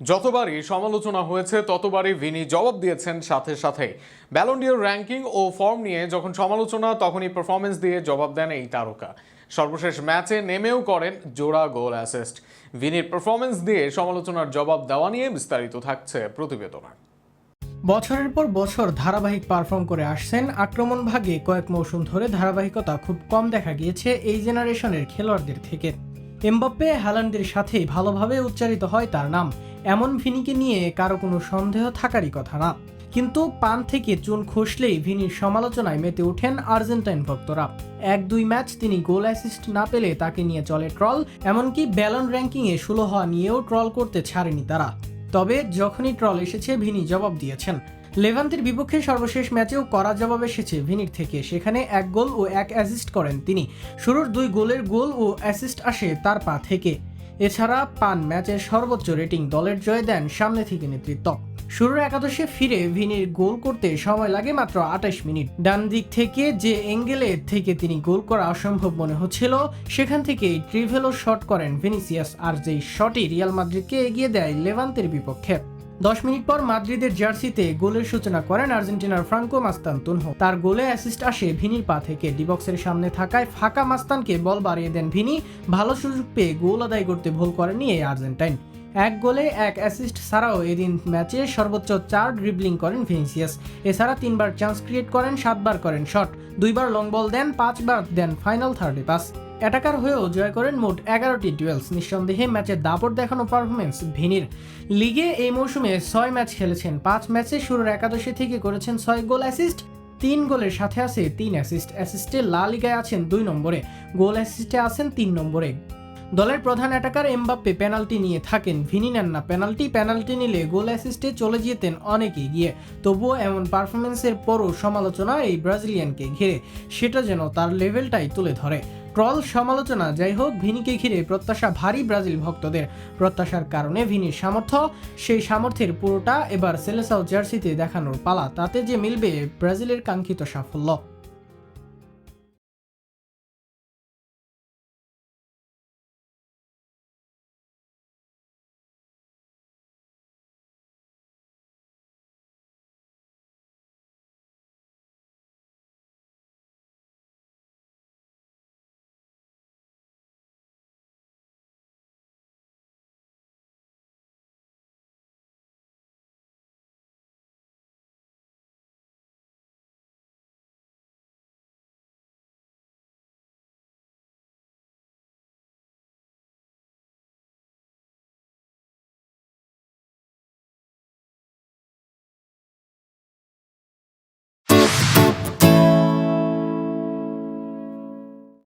যতবারই সমালোচনা হয়েছে, ততবারই ভিনি জবাব দিয়েছেন সাথে সাথে। ব্যালন্ডিয়র র্যাঙ্কিং ও ফর্ম নিয়ে যখন সমালোচনা, তখনই পারফরমেন্স দিয়ে জবাব দেন এই তারকা। সর্বশেষ ম্যাচে নেমেও করেন জোড়া গোল অ্যাসিস্ট ভিনির পারফরমেন্স দিয়ে সমালোচনার জবাব দেওয়া নিয়ে বিস্তারিত থাকছে প্রতিবেদনা। বছরের পর বছর ধারাবাহিক পারফর্ম করে আসছেন। আক্রমণ ভাগে কয়েক মৌসুম ধরে ধারাবাহিকতা খুব কম দেখা গিয়েছে এই জেনারেশনের খেলোয়াড়দের থেকে। এমবাপ্পে হ্যালান্ডের সাথেই ভালোভাবে উচ্চারিত হয় তার নাম। এমন ভিনিকে নিয়ে কারও কোনো সন্দেহ থাকারই কথা না। কিন্তু পান থেকে চুন খসলেই ভিনির সমালোচনায় মেতে ওঠেন আর্জেন্টাইন ভক্তরা। এক দুই ম্যাচ তিনি গোল অ্যাসিস্ট না পেলে তাকে নিয়ে চলে ট্রল, এমনকি ব্যালন র্যাঙ্কিংয়ে ষোলো হওয়া নিয়েও ট্রল করতে ছাড়েনি তারা। তবে যখনই ট্রল এসেছে, ভিনি জবাব দিয়েছেন। লেভান্তের বিপক্ষে সর্বশেষ ম্যাচেও করা জবাব এসেছে ভিনির থেকে। সেখানে এক গোল ও এক অ্যাসিস্ট করেন তিনি। শুরুর দুই গোলের গোল ও অ্যাসিস্ট আসে তার পা থেকে। এছাড়া পান ম্যাচের সর্বোচ্চ রেটিং দলের জয় দেন সামনে থেকে নেতৃত্ব। শুরুর একাদশে ফিরে ভিনির গোল করতে সময় লাগে মাত্র আঠাশ মিনিট। ডান দিক থেকে যে এঙ্গেলে থেকে তিনি গোল করা অসম্ভব মনে হচ্ছিল, সেখান থেকে ট্রিভেলো শট করেন ভিনিসিয়াস। আর যেই শটই রিয়াল মাদ্রিদকে এগিয়ে দেয় লেভান্তের বিপক্ষে। দশ মিনিট পর মাদ্রিদের জার্সিতে গোলের সূচনা করেন আর্জেন্টিনার ফ্রাঙ্কো মাস্তানতুনহো তার গোলে অ্যাসিস্ট আসে ভিনির পা থেকে। ডিবক্সের সামনে থাকায় ফাঁকা মাস্তানকে বল বাড়িয়ে দেন ভিনি। ভালো সুযোগ পেয়ে গোল আদায় করতে ভুল করেনি এই আর্জেন্টাইন। এক গোলে এক অ্যাসিস্ট ছাড়াও এদিন ম্যাচে সর্বোচ্চ চার ড্রিবলিং করেন ভিনিসিয়াস। এছাড়া তিনবার চান্স ক্রিয়েট করেন, সাতবার করেন শট দুইবার লং বল দেন, পাঁচবার দেন ফাইনাল থার্ডে পাস অ্যাটাকার হয়েও জয় করেন মোট এগারোটি ডুয়েলস। নিঃসন্দেহে ম্যাচে দাপট দেখানো পারফরমেন্স ভিনির। লিগে এই মৌসুমে ছয় ম্যাচ খেলেছেন। পাঁচ ম্যাচে শুরুর একাদশী থেকে করেছেন ছয় গোল অ্যাসিস্ট তিন গোলের সাথে আছে তিন অ্যাসিস্ট অ্যাসিস্টে লা লিগায় আছেন দুই নম্বরে। গোল অ্যাসিস্টে আছেন তিন নম্বরে। দলের প্রধান অ্যাটাকার এমবাপ্পে পেনাল্টি নিয়ে থাকেন ভিনি নেন না পেনাল্টি পেনাল্টি নিলে গোল অ্যাসিস্টে চলে যেতেন অনেকে গিয়ে তবুও এমন পারফরমেন্সের পরও সমালোচনা এই ব্রাজিলিয়ানকে ঘিরে। সেটা যেন তার লেভেলটাই তুলে ধরে। ট্রল সমালোচনা, যাই হোক, ভিনিকে ঘিরে প্রত্যাশা ভারী ব্রাজিল ভক্তদের। প্রত্যাশার কারণে ভিনির সামর্থ্য, সেই সামর্থ্যের পুরোটা এবার সেলেসাও জার্সিতে দেখানোর পালা। তাতে যে মিলবে ব্রাজিলের কাঙ্ক্ষিত সাফল্য।